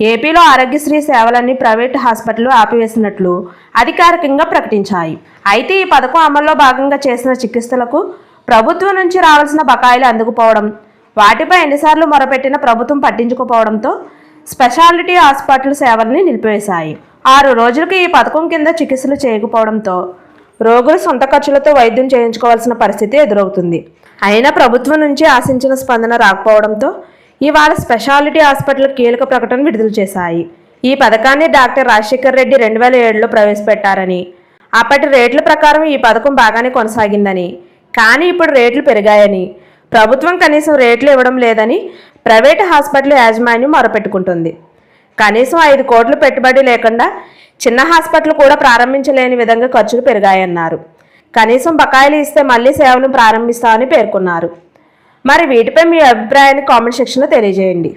ఏపీలో ఆరోగ్యశ్రీ సేవలన్నీ private hospital ఆపివేసినట్లు అధికారికంగా ప్రకటించాయి. అయితే ఈ పథకం అమల్లో భాగంగా చేసిన చికిత్సలకు ప్రభుత్వం నుంచి రావాల్సిన బకాయిలు అందుకుపోవడం వాటిపై ఎన్నిసార్లు మొరపెట్టిన ప్రభుత్వం పట్టించుకోపోవడంతో స్పెషాలిటీ హాస్పిటల్ సేవల్ని నిలిపివేశాయి. ఆరు రోజులకు ఈ పథకం కింద చికిత్సలు చేయకపోవడంతో రోగులు సొంత ఖర్చులతో వైద్యం చేయించుకోవాల్సిన పరిస్థితి ఎదురవుతుంది. అయినా ప్రభుత్వం నుంచి ఆశించిన స్పందన రాకపోవడంతో ఇవాళ స్పెషాలిటీ హాస్పిటల్ కీలక ప్రకటన విడుదల చేశాయి. ఈ పథకాన్ని డాక్టర్ రాజశేఖర్ రెడ్డి రెండు వేల ఏడులో ప్రవేశపెట్టారని. అప్పటి రేట్ల ప్రకారం ఈ పథకం బాగానే కొనసాగిందని. కానీ ఇప్పుడు రేట్లు పెరిగాయని. ప్రభుత్వం కనీసం రేట్లు ఇవ్వడం లేదని ప్రైవేట్ హాస్పిటల్ యాజమాన్యం మొరపెట్టుకుంటుంది. కనీసం ఐదు కోట్లు పెట్టుబడి లేకుండా చిన్న హాస్పిటల్ కూడా ప్రారంభించలేని విధంగా ఖర్చులు పెరిగాయన్నారు. కనీసం బకాయిలు ఇస్తే మళ్ళీ సేవలు ప్రారంభిస్తామని పేర్కొన్నారు. మరి వీటిపై మీ అభిప్రాయాన్ని కామెంట్ సెక్షన్లో తెలియజేయండి.